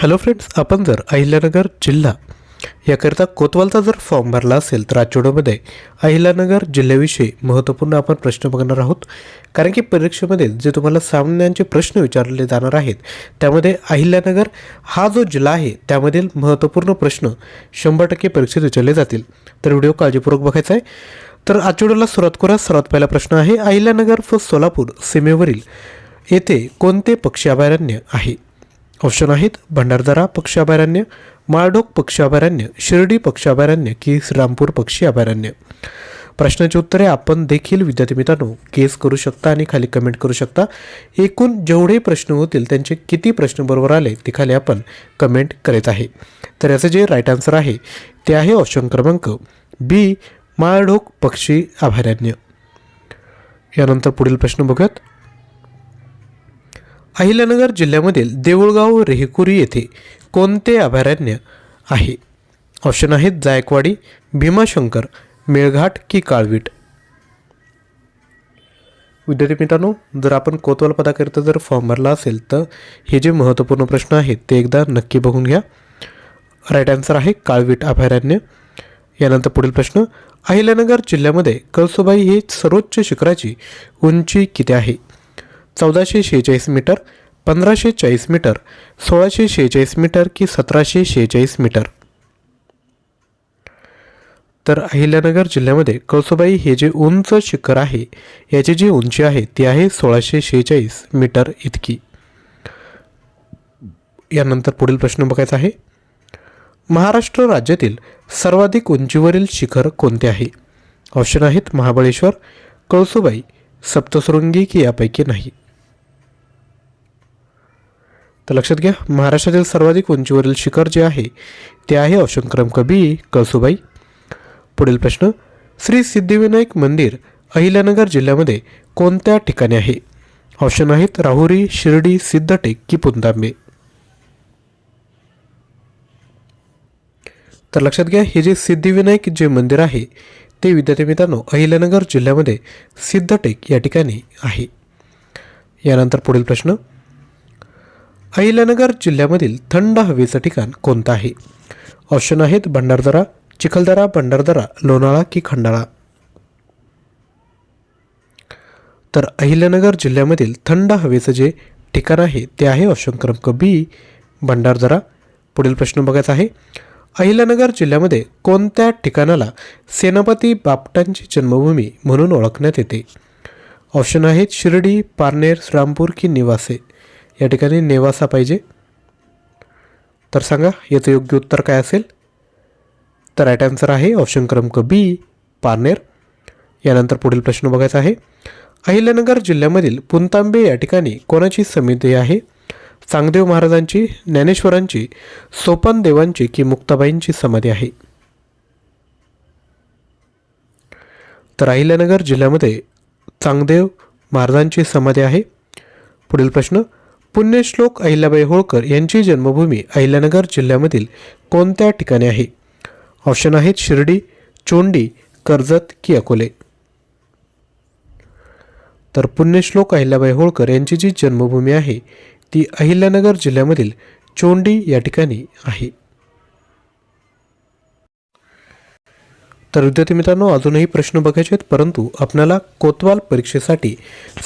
Hello friends आपण जर अहिल्यानगर जिल्हा याकरिता कोतवालचा जर फॉर्म भरला असेल तर आठवड्यामध्ये अहिल्यानगर जिल्ह्याविषयी महत्त्वपूर्ण आपण प्रश्न बघणार आहोत. कारण की परीक्षेमध्ये जे तुम्हाला सामन्यांचे प्रश्न विचारले जाणार आहेत त्यामध्ये अहिल्यानगर हा जो जिल्हा आहे त्यामधील महत्त्वपूर्ण प्रश्न शंभर टक्के परीक्षेत विचारले जातील. तर व्हिडिओ काळजीपूर्वक बघायचा आहे. तर आठवड्याला सुरुवात करूया. सर्वात पहिला प्रश्न आहे अहिल्यानगर व सोलापूर सीमेवरील येथे कोणते पक्षी अभयारण्य आहे? ऑप्शन आहेत भंडारदरा पक्षी अभयारण्य माळढोक पक्षी अभयारण्य शिर्डी पक्षी अभयारण्य की श्रीरामपूर पक्षी अभयारण्य प्रश्नाची उत्तरे आपण देखील विद्यार्थी मित्रांनो केस करू शकता आणि खाली कमेंट करू शकता. एकूण जेवढे प्रश्न होतील त्यांचे किती प्रश्न बरोबर आले ते खाली आपण कमेंट करत आहे. तर याचं जे राईट आन्सर आहे ते आहे ऑप्शन क्रमांक बी माळढोक पक्षी अभयारण्य. यानंतर पुढील प्रश्न बघूयात. अहिल्यानगर जिल्ह्यामधील देऊळगाव रेहकुरी येथे कोणते अभयारण्य आहे? ऑप्शन आहेत जायकवाडी भीमाशंकर मेळघाट की काळवीट. विद्यार्थी मित्रांनो जर आपण कोतवाल पदाकरिता जर फॉर्म भरला असेल तर हे जे महत्त्वपूर्ण प्रश्न आहेत ते एकदा नक्की बघून घ्या. राईट आन्सर आहे काळवीट अभयारण्य. यानंतर पुढील प्रश्न अहिल्यानगर जिल्ह्यामध्ये कळसुबाई हे सर्वोच्च शिखराची उंची किती आहे? चौदाशे शेहेचाळीस मीटर पंधराशे चाळीस मीटर सोळाशे शेहेचाळीस मीटर की सतराशे शेहेचाळीस मीटर. तर अहिल्यानगर जिल्ह्यामध्ये कळसुबाई हे जे उंच शिखर आहे याची जी उंची आहे ती आहे सोळाशे शेहेचाळीस मीटर इतकी. यानंतर पुढील प्रश्न बघायचा आहे. महाराष्ट्र राज्यातील सर्वाधिक उंचीवरील शिखर कोणते आहे? ऑप्शन आहेत महाबळेश्वर कळसुबाई सप्तशृंगी की यापैकी नाही. तर लक्षात घ्या महाराष्ट्रातील सर्वाधिक उंचीवरील शिखर जे आहे ते आहे ऑप्शन क्रमांक बी कळसुबाई. पुढील प्रश्न श्री सिद्धिविनायक मंदिर अहिल्यानगर जिल्ह्यामध्ये कोणत्या ठिकाणी आहे? ऑप्शन आहेत राहुरी शिर्डी सिद्धटेक की पुंतांबे तर लक्षात घ्या हे जे सिद्धिविनायक जे मंदिर आहे ते विद्यार्थी मित्रांनो अहिल्यानगर जिल्ह्यामध्ये सिद्धटेक या ठिकाणी आहे. यानंतर पुढील प्रश्न अहिल्यानगर जिल्ह्यामधील थंड हवेचं ठिकाण कोणतं आहे ऑप्शन आहेत भंडारदरा चिखलदरा भंडारदरा लोणाळा की खंडाळा. तर अहिल्यानगर जिल्ह्यामधील थंड हवेचं जे ठिकाण आहे ते आहे ऑप्शन क्रमांक बी भंडारदरा. पुढील प्रश्न बघायचा आहे. अहिल्यानगर जिल्ह्यामध्ये कोणत्या ठिकाणाला सेनापती बापटांची जन्मभूमी म्हणून ओळखण्यात येते? ऑप्शन आहेत शिर्डी पारनेर श्रामपूर की निवासे. या ठिकाणी नेवासा पाहिजे. तर सांगा याचं योग्य उत्तर काय असेल? तर राईट आन्सर आहे ऑप्शन क्रमांक बी पारनेर. यानंतर पुढील प्रश्न बघायचा आहे. अहिल्यानगर जिल्ह्यामधील पुंतांबे या ठिकाणी कोणाची समिती आहे? चांगदेव महाराजांची ज्ञानेश्वरांची सोपान देवांची की मुक्ताबाईंची समाधी आहे? तर अहिल्यानगर जिल्ह्यामध्ये चांगदेव महाराजांची समाधी आहे. पुढील प्रश्न पुण्यश्लोक अहिल्याबाई होळकर यांची जन्मभूमी अहिल्यानगर जिल्ह्यामधील कोणत्या ठिकाणी आहे? ऑप्शन आहेत शिर्डी चोंडी कर्जत की अकोले. तर पुण्यश्लोक अहिल्याबाई होळकर यांची जी जन्मभूमी आहे ती अहिल्यानगर जिल्ह्यामधील चोंडी या ठिकाणी आहे. तर विद्यार्थी मित्रांनो अजूनही प्रश्न बघायचे आहेत परंतु आपल्याला कोतवाल परीक्षेसाठी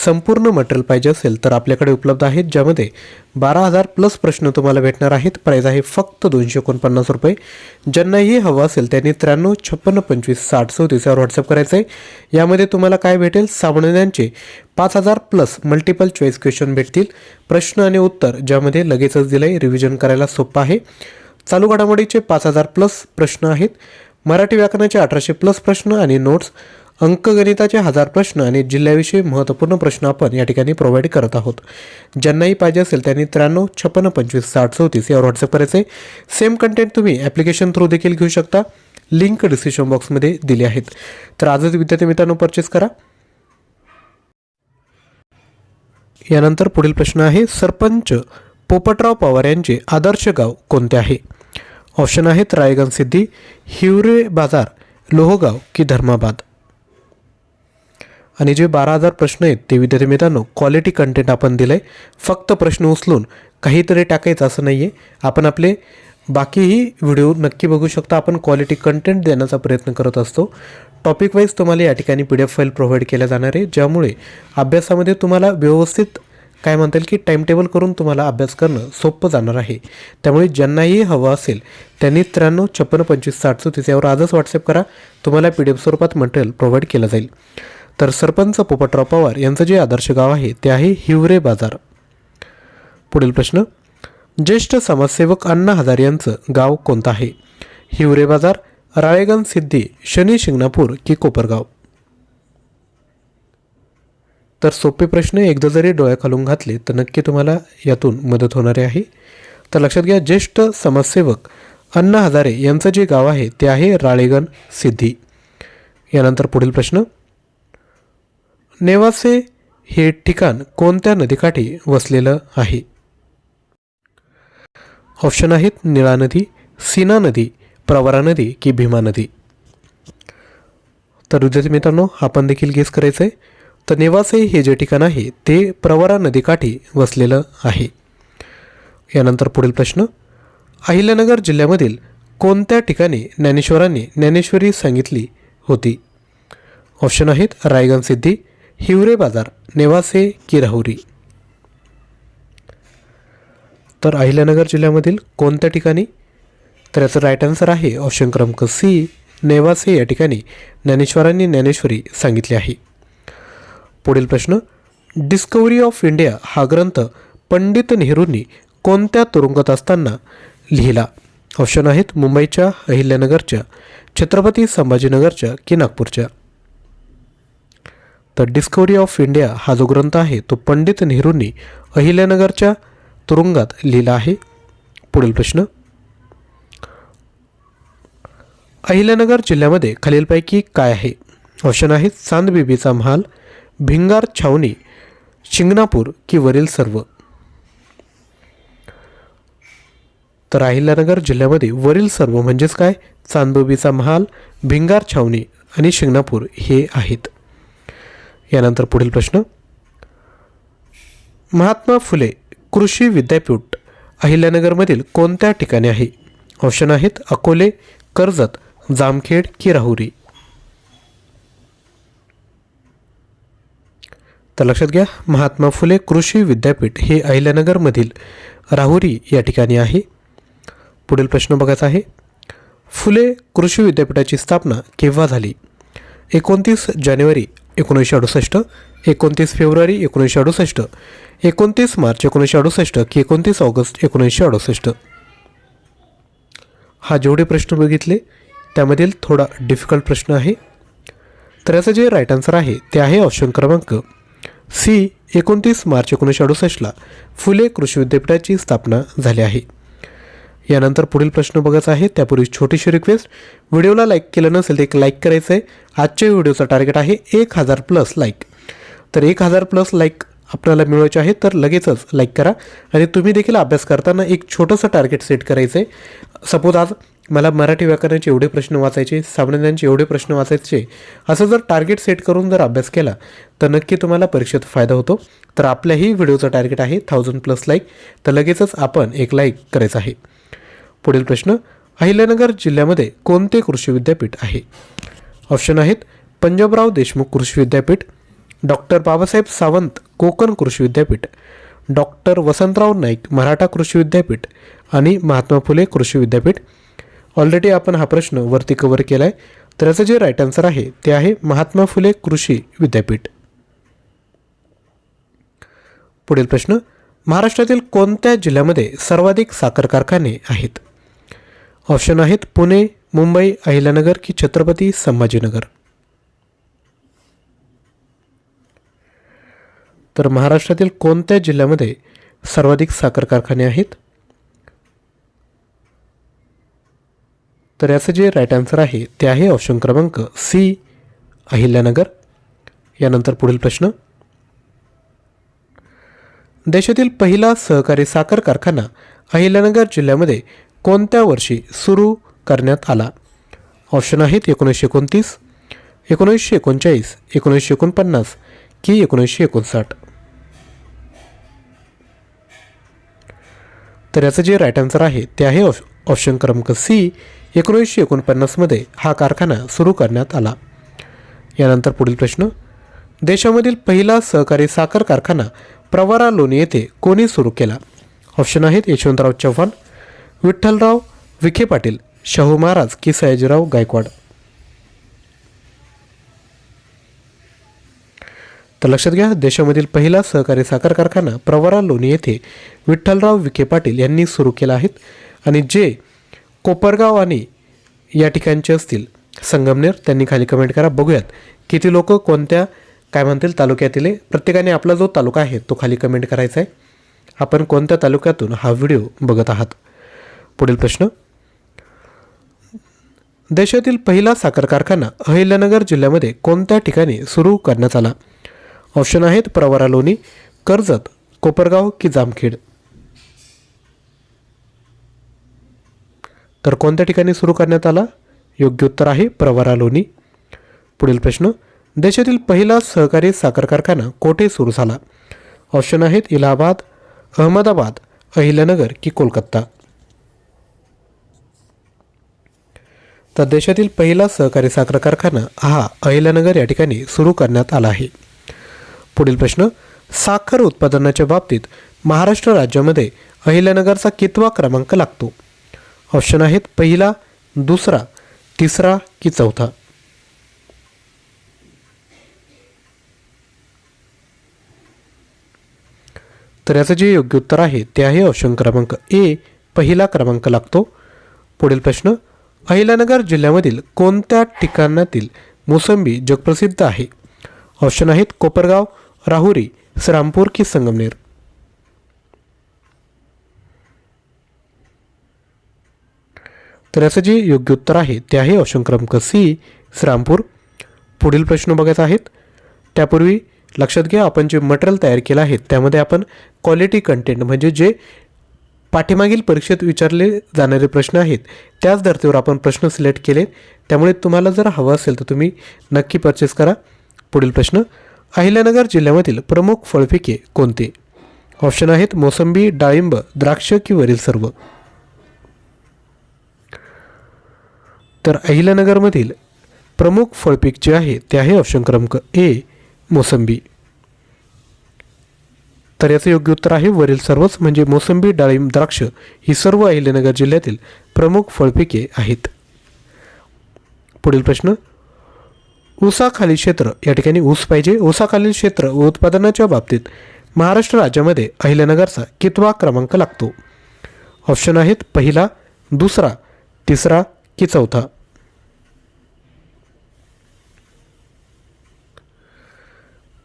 संपूर्ण मटेरियल पाहिजे असेल तर आपल्याकडे उपलब्ध आहेत ज्यामध्ये बारा हजार प्लस प्रश्न तुम्हाला भेटणार आहेत. प्राईज आहे फक्त दोनशे एकोणपन्नास रुपये. ज्यांनाही हवं असेल त्यांनी त्र्याण्णव छप्पन्न पंचवीस साठ चौतीसवर यावर व्हॉट्सअप करायचं आहे यामध्ये तुम्हाला काय भेटेल? सामान्यांचे पाच हजार प्लस मल्टिपल चॉईस क्वेश्चन भेटतील. प्रश्न आणि उत्तर ज्यामध्ये लगेचच दिलं आहे रिव्हिजन करायला सोपं आहे. चालू घडामोडीचे पाच हजार प्लस प्रश्न आहेत. मराठी व्याकरणाचे अठराशे प्लस प्रश्न आणि नोट्स अंकगणिताचे हजार प्रश्न आणि जिल्ह्याविषयी महत्त्वपूर्ण प्रश्न आपण या ठिकाणी प्रोव्हाइड करत आहोत. ज्यांनाही पाहिजे असेल त्यांनी त्र्याण्णव छप्पन्न पंचवीस साठ चौतीस यावर व्हॉट्सअप करायचं. आहे सेम कंटेंट तुम्ही ॲप्लिकेशन थ्रू देखील घेऊ शकता. लिंक डिस्क्रिप्शन बॉक्समध्ये दिली आहेत. तर आजच विद्यार्थी मित्रांनो परचेस करा. यानंतर पुढील प्रश्न आहे सरपंच पोपटराव पवार यांचे आदर्श गाव कोणते आहे? ऑप्शन आहेत रायगन सिद्धी हिवरे बाजार लोहगाव की धर्माबाद. आणि जे बारा हजार प्रश्न आहेत ते विद्यार्थी मित्रांनो क्वालिटी कंटेंट आपण दिलं आहे फक्त प्रश्न उचलून काहीतरी टाकायचं असं नाही आहे आपण आपले बाकीही व्हिडिओ नक्की बघू शकता. आपण क्वालिटी कंटेंट देण्याचा प्रयत्न करत असतो. टॉपिक वाईज तुम्हाला या ठिकाणी P D F file provide केल्या जाणार आहे. ज्यामुळे अभ्यासामध्ये तुम्हाला व्यवस्थित काय म्हणता येईल की टाईम टेबल करून तुम्हाला अभ्यास करणं सोपं जाणार आहे. त्यामुळे ज्यांनाही हवं असेल त्यांनी त्र्याण्णव छप्पन्न पंचवीस साठ चौतीस यावर आजच व्हॉट्सअप करा. तुम्हाला पी डी एफ स्वरूपात मटेरियल प्रोव्हाइड केलं जाईल. तर सरपंच पोपटराव पवार यांचं जे आदर्श गाव आहे ते आहे हिवरे बाजार. पुढील प्रश्न. ज्येष्ठ समाजसेवक अण्णा हजारे यांचं गाव कोणतं आहे? हिवरे बाजार राळेगण सिद्धी शनी शिंगणापूर की कोपरगाव? तर सोपे प्रश्न एकदा जरी डोळ्या खालून घातले तर नक्की तुम्हाला यातून मदत होणारी आहे. तर लक्षात घ्या ज्येष्ठ समाजसेवक अण्णा हजारे यांचं जे गाव आहे ते आहे राळेगण सिद्धी. यानंतर पुढील प्रश्न. नेवासे हे ठिकाण कोणत्या नदीकाठी वसलेलं आहे? ऑप्शन आहेत निळा नदी सीना नदी प्रवरा नदी की भीमा नदी. तर विद्यार्थी मित्रांनो आपण देखील गेस करायचं आहे तर नेवासे हे जे ठिकाण आहे ते प्रवरा नदीकाठी वसलेलं आहे. यानंतर पुढील प्रश्न. अहिल्यानगर जिल्ह्यामधील कोणत्या ठिकाणी ज्ञानेश्वरांनी ज्ञानेश्वरी सांगितली होती? ऑप्शन आहेत रायगन सिद्धी हिवरे बाजार नेवासे की राहुरी तर अहिल्यानगर जिल्ह्यामधील कोणत्या ठिकाणी? तर याचं राईट आन्सर आहे ऑप्शन क्रमांक सी नेवासे या ठिकाणी ज्ञानेश्वरांनी ज्ञानेश्वरी सांगितली आहे. पुढील प्रश्न. डिस्कवरी ऑफ इंडिया हा ग्रंथ पंडित नेहरूंनी कोणत्या तुरुंगात असताना लिहिला? ऑप्शन आहेत मुंबईच्या अहिल्यानगरच्या छत्रपती संभाजीनगरच्या की नागपूरच्या? तर डिस्कवरी ऑफ इंडिया हा जो ग्रंथ आहे तो पंडित नेहरूंनी अहिल्यानगरच्या तुरुंगात लिहिला आहे. पुढील प्रश्न. अहिल्यानगर जिल्ह्यामध्ये खालीलपैकी काय आहे? ऑप्शन आहेत चांदबिबीचा महाल भिंगार छावणी शिंगणापूर की वरील सर्व. तर अहिल्यानगर जिल्ह्यामध्ये वरील सर्व म्हणजेच काय? चांदोबीचा महाल भिंगार छावणी आणि शिंगणापूर हे आहेत. यानंतर पुढील प्रश्न. महात्मा फुले कृषी विद्यापीठ अहिल्यानगरमधील कोणत्या ठिकाणी आहे? ऑप्शन आहेत अकोले कर्जत जामखेड की राहुरी. तर लक्षात घ्या महात्मा फुले कृषी विद्यापीठ हे अहिल्यानगरमधील राहुरी या ठिकाणी आहे. पुढील प्रश्न बघायचा आहे फुले कृषी विद्यापीठाची स्थापना केव्हा झाली? एकोणतीस जानेवारी एकोणीसशे अडुसष्ट एकोणतीस फेब्रुवारी एकोणीसशे अडुसष्ट एकोणतीस मार्च एकोणीसशे अडुसष्ट की एकोणतीस ऑगस्ट एकोणीसशे अडुसष्ट? हा जेवढे प्रश्न बघितले त्यामधील थोडा डिफिकल्ट प्रश्न आहे. तर याचं जे राईट आन्सर आहे ते आहे ऑप्शन क्रमांक सी एकोणतीस मार्च एकोणीसशे अडुसष्टला फुले कृषी विद्यापीठाची स्थापना झाली आहे. यानंतर पुढील प्रश्न बघायचा आहे. त्यापूर्वी छोटीशी रिक्वेस्ट व्हिडिओला लाईक केलं नसेल तर एक लाईक करायचं आहे आजच्या व्हिडिओचं टार्गेट आहे एक हजार प्लस लाईक तर एक हजार प्लस लाईक आपल्याला मिळवायचे आहे तर लगेचच लाईक करा. आणि तुम्ही देखील अभ्यास करताना एक छोटंसं टार्गेट सेट करायचं आहे सपोज आज मला मराठी व्याकरणाचे एवढे प्रश्न वाचायचे सामान्यांचे एवढे प्रश्न वाचायचे असं जर टार्गेट सेट करून जर अभ्यास केला तर नक्की तुम्हाला परीक्षेत फायदा होतो. तर आपल्याही व्हिडिओचं टार्गेट आहे थाउजंड प्लस लाईक तर लगेचच आपण एक लाईक करायचं आहे. पुढील प्रश्न अहिल्यानगर जिल्ह्यामध्ये कोणते कृषी विद्यापीठ आहे? ऑप्शन आहेत पंजाबराव देशमुख कृषी विद्यापीठ डॉक्टर बाबासाहेब सावंत कोकण कृषी विद्यापीठ डॉक्टर वसंतराव नाईक मराठा कृषी विद्यापीठ आणि महात्मा फुले कृषी विद्यापीठ. ऑलरेडी आपण हा प्रश्न वरती कव्हर केला आहे तर याचं जे राईट आन्सर आहे ते आहे महात्मा फुले कृषी विद्यापीठ. पुढील प्रश्न महाराष्ट्रातील कोणत्या जिल्ह्यामध्ये सर्वाधिक साखर कारखाने आहेत? ऑप्शन आहेत पुणे मुंबई अहिल्यानगर की छत्रपती संभाजीनगर. तर महाराष्ट्रातील कोणत्या जिल्ह्यामध्ये सर्वाधिक साखर कारखाने आहेत? तर याचं जे राईट आन्सर आहे ते आहे ऑप्शन क्रमांक सी अहिल्यानगर. यानंतर पुढील प्रश्न. देशातील पहिला सहकारी साखर कारखाना अहिल्यानगर जिल्ह्यामध्ये कोणत्या वर्षी सुरू करण्यात आला? ऑप्शन आहेत एकोणीसशे एकोणतीस एकोणीसशे एकोणचाळीस एकोणीसशे एकोणपन्नास की एकोणीसशे एकोणसाठ. तर याचं जे राईट आन्सर आहे ते आहे ऑप्शन क्रमांक सी एकोणीसशे एकोणपन्नासमध्ये हा कारखाना सुरू करण्यात आला. यानंतर पुढील प्रश्न देशामधील पहिला सहकारी साखर कारखाना प्रवरा लोणी येथे कोणी सुरू केला? ऑप्शन आहेत यशवंतराव चव्हाण विठ्ठलराव विखे पाटील शाहू महाराज की सयाजीराव गायकवाड. तर लक्षात घ्या देशामधील पहिला सहकारी साखर कारखाना प्रवरा लोणी येथे विठ्ठलराव विखे पाटील यांनी सुरू केला आहे आणि जे कोपरगाव आणि या ठिकाणचे असतील. संगमनेर त्यांनी खाली कमेंट करा. बघूयात किती लोक कोणत्या काय म्हणतील तालुक्यातील प्रत्येकाने आपला जो तालुका आहे तो खाली कमेंट करायचा आहे. आपण कोणत्या तालुक्यातून हा व्हिडिओ बघत आहात? पुढील प्रश्न. देशातील पहिला साखर कारखाना अहिल्यानगर जिल्ह्यामध्ये कोणत्या ठिकाणी सुरू करण्यात आला? ऑप्शन आहेत प्रवरा लोणी कर्जत कोपरगाव की जामखेड. तर कोणत्या ठिकाणी सुरू करण्यात आला? योग्य उत्तर आहे प्रवरा लोणी. पुढील प्रश्न देशातील पहिला सहकारी साखर कारखाना कोठे सुरू झाला? ऑप्शन आहेत इलाहाबाद अहमदाबाद अहिल्यानगर की कोलकाता. तर देशातील पहिला सहकारी साखर कारखाना हा अहिल्यानगर या ठिकाणी सुरू करण्यात आला आहे. पुढील प्रश्न साखर उत्पादनाच्या बाबतीत महाराष्ट्र राज्यामध्ये अहिल्यानगरचा कितवा क्रमांक लागतो? ऑप्शन आहेत पहिला दुसरा तिसरा की चौथा. तर याचं जे योग्य उत्तर आहे ते आहे ऑप्शन क्रमांक ए पहिला क्रमांक लागतो. पुढील प्रश्न अहिलानगर जिल्ह्यामधील कोणत्या ठिकाणातील मोसंबी जगप्रसिद्ध आहे? ऑप्शन आहेत कोपरगाव राहुरी श्रामपूर की संगमनेर. तर याचं जे योग्य उत्तर आहे ते आहे ऑप्शन क्रमांक सी श्रामपूर पुढील प्रश्न बघायचा आहेत त्यापूर्वी लक्षात घ्या आपण जे मटेरियल तयार केलं आहे त्यामध्ये आपण क्वालिटी कंटेंट म्हणजे जे पाठीमागील परीक्षेत विचारले जाणारे प्रश्न आहेत त्याच धर्तीवर आपण प्रश्न सिलेक्ट केले. त्यामुळे तुम्हाला जर हवं असेल तर तुम्ही नक्की परचेस करा. पुढील प्रश्न अहिल्यानगर जिल्ह्यामधील प्रमुख फळपिके कोणते? ऑप्शन आहेत मोसंबी डाळिंब द्राक्ष की वरील सर्व. तर अहिल्यानगरमधील प्रमुख फळपीक जे आहे ते आहे ऑप्शन क्रमांक ए मोसंबी. तर याचं योग्य उत्तर आहे वरील सर्वच म्हणजे मोसंबी डाळिंब द्राक्ष ही सर्व अहिल्यानगर जिल्ह्यातील प्रमुख फळपिके आहेत. पुढील प्रश्न ऊसाखालील क्षेत्र या ठिकाणी ऊस पाहिजे. ऊसाखालील क्षेत्र व उत्पादनाच्या बाबतीत महाराष्ट्र राज्यामध्ये अहिल्यानगरचा कितवा क्रमांक लागतो? ऑप्शन आहेत पहिला दुसरा तिसरा की चौथा?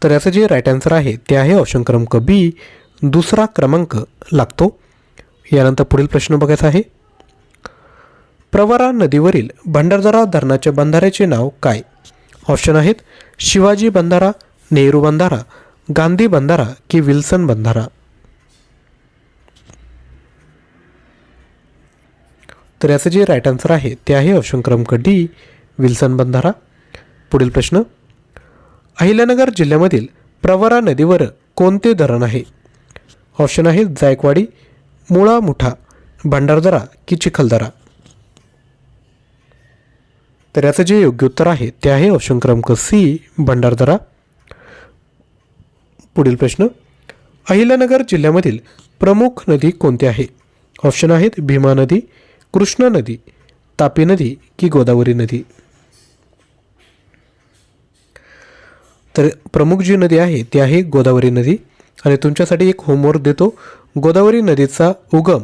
तर याचं जे राईट आन्सर आहे ते आहे ऑप्शन क्रमांक बी दुसरा क्रमांक लागतो. यानंतर पुढील प्रश्न बघायचा आहे. प्रवरा नदीवरील भंडारदरा धरणाच्या बंधाऱ्याचे नाव काय? ऑप्शन आहेत शिवाजी बंधारा नेहरू बंधारा गांधी बंधारा की विल्सन बंधारा. तर याचं जे राईट आन्सर आहे ते आहे ऑप्शन क्रमांक डी विल्सन बंधारा. पुढील प्रश्न. अहिल्यानगर जिल्ह्यामधील प्रवरा नदीवर कोणते धरण आहे? ऑप्शन आहेत जायकवाडी मुळा मुठा भंडारदरा की चिखलदरा. तर याचं जे योग्य उत्तर आहे ते आहे ऑप्शन क्रमांक सी भंडारदरा. पुढील प्रश्न. अहिल्यानगर जिल्ह्यामधील प्रमुख नदी कोणती आहे? ऑप्शन आहेत भीमा नदी कृष्णा नदी तापी नदी की गोदावरी नदी. तर प्रमुख जी नदी आहे ती आहे गोदावरी नदी. आणि तुमच्यासाठी एक होमवर्क देतो. गोदावरी नदीचा उगम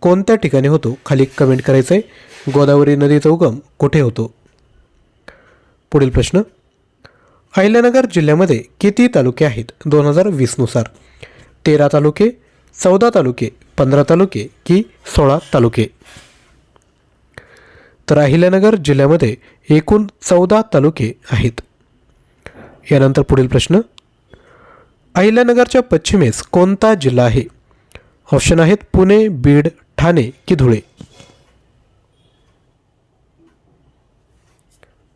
कोणत्या ठिकाणी होतो? खाली कमेंट करायचं आहे गोदावरी नदीचा उगम कुठे होतो? पुढील प्रश्न. अहिल्यानगर जिल्ह्यामध्ये किती तालुके आहेत? दोन हजार वीसनुसार तेरा तालुके चौदा तालुके पंधरा तालुके की सोळा तालुके. तर अहिल्यानगर जिल्ह्यामध्ये एकूण चौदा तालुके आहेत. यानंतर पुढील प्रश्न. अहिल्यानगरच्या पश्चिमेस कोणता जिल्हा आहे? ऑप्शन आहेत पुणे बीड ठाणे की धुळे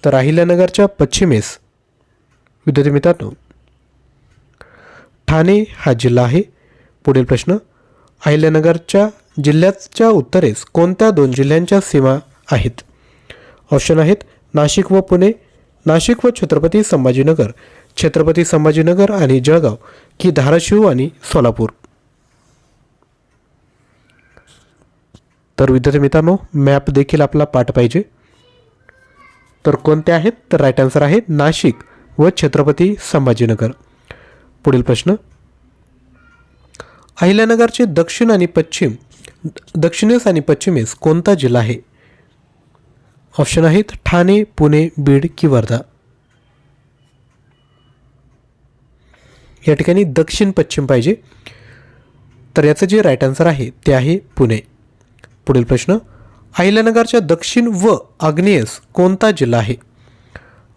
तर अहिल्यानगरच्या पश्चिमेस विद्यार्थी मित्रांनो ठाणे हा जिल्हा आहे. पुढील प्रश्न. अहिल्यानगरच्या जिल्ह्याच्या उत्तरेस कोणत्या दोन जिल्ह्यांच्या सीमा आहेत. ऑप्शन आहेत नाशिक व पुणे नाशिक व छत्रपती संभाजीनगर छत्रपती संभाजीनगर आणि जळगाव की धाराशिव आणि सोलापूर. तर विद्यार्थी मित्रांनो मॅप देखील आपला पाठ पाहिजे. तर कोणते आहेत? तर राईट आन्सर आहे नाशिक व छत्रपती संभाजीनगर. पुढील प्रश्न. अहिल्यानगरचे दक्षिण आणि पश्चिम दक्षिणेस आणि पश्चिमेस कोणता जिल्हा आहे? ऑप्शन आहेत ठाणे पुणे बीड की वर्धा. या ठिकाणी दक्षिण पश्चिम पाहिजे. तर याचं जे राईट आन्सर आहे ते आहे पुणे. पुढील प्रश्न अहिल्यानगरच्या दक्षिण व आग्नेयस कोणता जिल्हा आहे?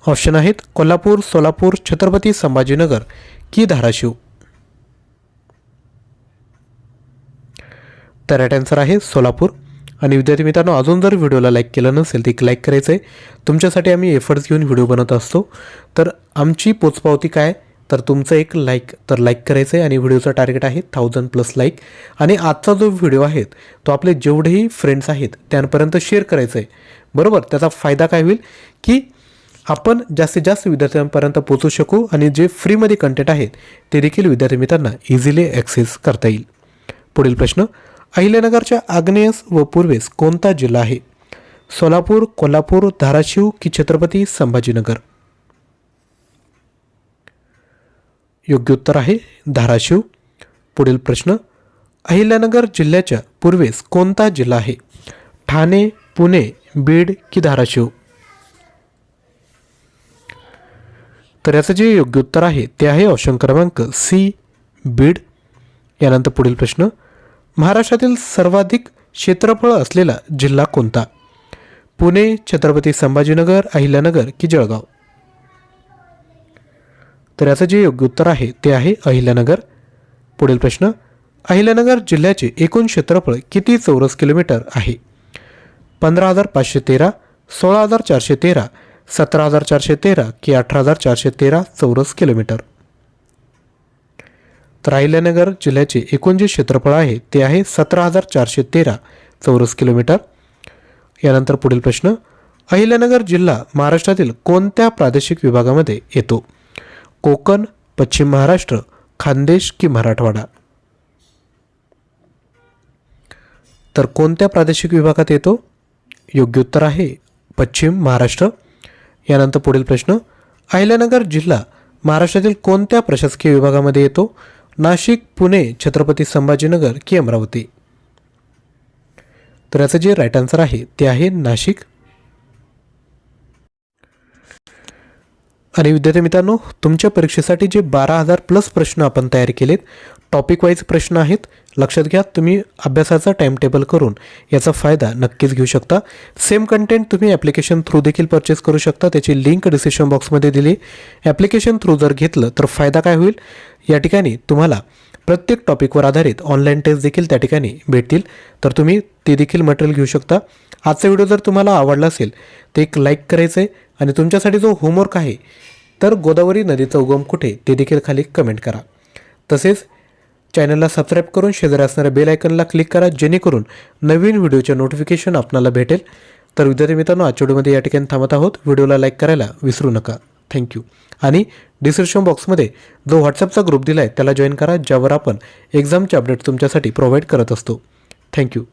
ऑप्शन आहेत कोल्हापूर सोलापूर छत्रपती संभाजीनगर की धाराशिव. तर राईट आन्सर आहे सोलापूर. आणि विद्यार्थी मित्रांनो अजून जर व्हिडिओला लाईक केलं नसेल तर एक लाईक करायचं आहे तुमच्यासाठी आम्ही एफर्ट्स घेऊन व्हिडिओ बनवत असतो. तर आमची पोचपावती काय? तर तुमचं एक लाईक तर लाईक करायचं आहे आणि व्हिडिओचं टार्गेट आहे थाउजंड प्लस लाईक आणि आजचा जो व्हिडिओ आहे तो आपले जेवढेही फ्रेंड्स आहेत त्यांपर्यंत शेअर करायचं आहे बरोबर? त्याचा फायदा काय होईल? की आपण जास्तीत जास्त विद्यार्थ्यांपर्यंत पोचू शकू आणि जे फ्रीमध्ये कंटेंट आहेत ते देखील विद्यार्थी मित्रांना इझिली ॲक्सेस करता येईल. पुढील प्रश्न अहिल्यानगरच्या आग्नेयस व पूर्वेस कोणता जिल्हा आहे? सोलापूर कोल्हापूर धाराशिव की छत्रपती संभाजीनगर? योग्य उत्तर आहे धाराशिव. पुढील प्रश्न अहिल्यानगर जिल्ह्याच्या पूर्वेस कोणता जिल्हा आहे? ठाणे पुणे बीड की धाराशिव? तर याचं जे योग्य उत्तर आहे ते आहे ऑप्शन क्रमांक सी बीड. यानंतर पुढील प्रश्न महाराष्ट्रातील सर्वाधिक क्षेत्रफळ असलेला जिल्हा कोणता? पुणे छत्रपती संभाजीनगर अहिल्यानगर की जळगाव? तर याचं जे योग्य उत्तर आहे ते आहे अहिल्यानगर. पुढील प्रश्न अहिल्यानगर जिल्ह्याचे एकूण क्षेत्रफळ किती चौरस किलोमीटर आहे? पंधरा हजार पाचशे तेरा सोळा हजार चारशे तेरा सतरा हजार चारशे तेरा की अठरा हजार चारशे तेरा चौरस किलोमीटर? तर अहिल्यानगर जिल्ह्याचे एकूण जे क्षेत्रफळ आहे ते आहे सतरा हजार चारशे तेरा चौरस किलोमीटर. यानंतर पुढील प्रश्न अहिल्यानगर जिल्हा महाराष्ट्रातील कोणत्या प्रादेशिक विभागामध्ये येतो? कोकण पश्चिम महाराष्ट्र खानदेश की मराठवाडा? तर कोणत्या प्रादेशिक विभागात येतो? योग्य उत्तर आहे पश्चिम महाराष्ट्र. यानंतर पुढील प्रश्न अहिल्यानगर जिल्हा महाराष्ट्रातील कोणत्या प्रशासकीय विभागामध्ये येतो? नाशिक पुणे छत्रपती संभाजीनगर की अमरावती? तर याचं जे राईट आन्सर आहे ते आहे नाशिक आणि विद्यार्थी मित्रांनो तुमच्या परीक्षेसाठी जे बारा हजार प्लस प्रश्न आपण तयार केलेत टॉपिक वाईज प्रश्न आहेत लक्षात घ्या तुम्ही अभ्यासाचा टाइमटेबल करून याचा फायदा नक्कीच घेऊ शकता. सेम कंटेंट तुम्ही ॲप्लिकेशन थ्रू देखील परचेस करू शकता त्याची लिंक डिस्क्रिप्शन बॉक्समध्ये दिली. ॲप्लिकेशन थ्रू जर घेतलं तर फायदा काय होईल? या ठिकाणी तुम्हाला प्रत्येक टॉपिकवर आधारित ऑनलाईन टेस्ट देखील त्या ठिकाणी भेटतील. तर तुम्ही ते देखील मटेरियल घेऊ शकता. आजचा व्हिडिओ जर तुम्हाला आवडला असेल तर एक लाईक करायचं आहे आणि तुमच्यासाठी जो होमवर्क आहे तर गोदावरी नदीचा उगम कुठे ते देखील खाली कमेंट करा. तसेच चॅनलला सबस्क्राईब करून शेजारी असणाऱ्या बेल आयकनला क्लिक करा जेणेकरून नवीन व्हिडिओचे नोटिफिकेशन आपणाला भेटेल. तर विद्यार्थी मित्रांनो आजच्या व्हिडिओमध्ये या ठिकाणी थांबत आहोत. व्हिडिओला लाईक करायला विसरू नका. थँक्यू आणि डिस्क्रिप्शन बॉक्समध्ये जो व्हॉट्सअपचा ग्रुप दिला आहे त्याला जॉईन करा ज्यावर आपण एक्झामचे अपडेट तुमच्यासाठी प्रोव्हाइड करत असतो. थँक्यू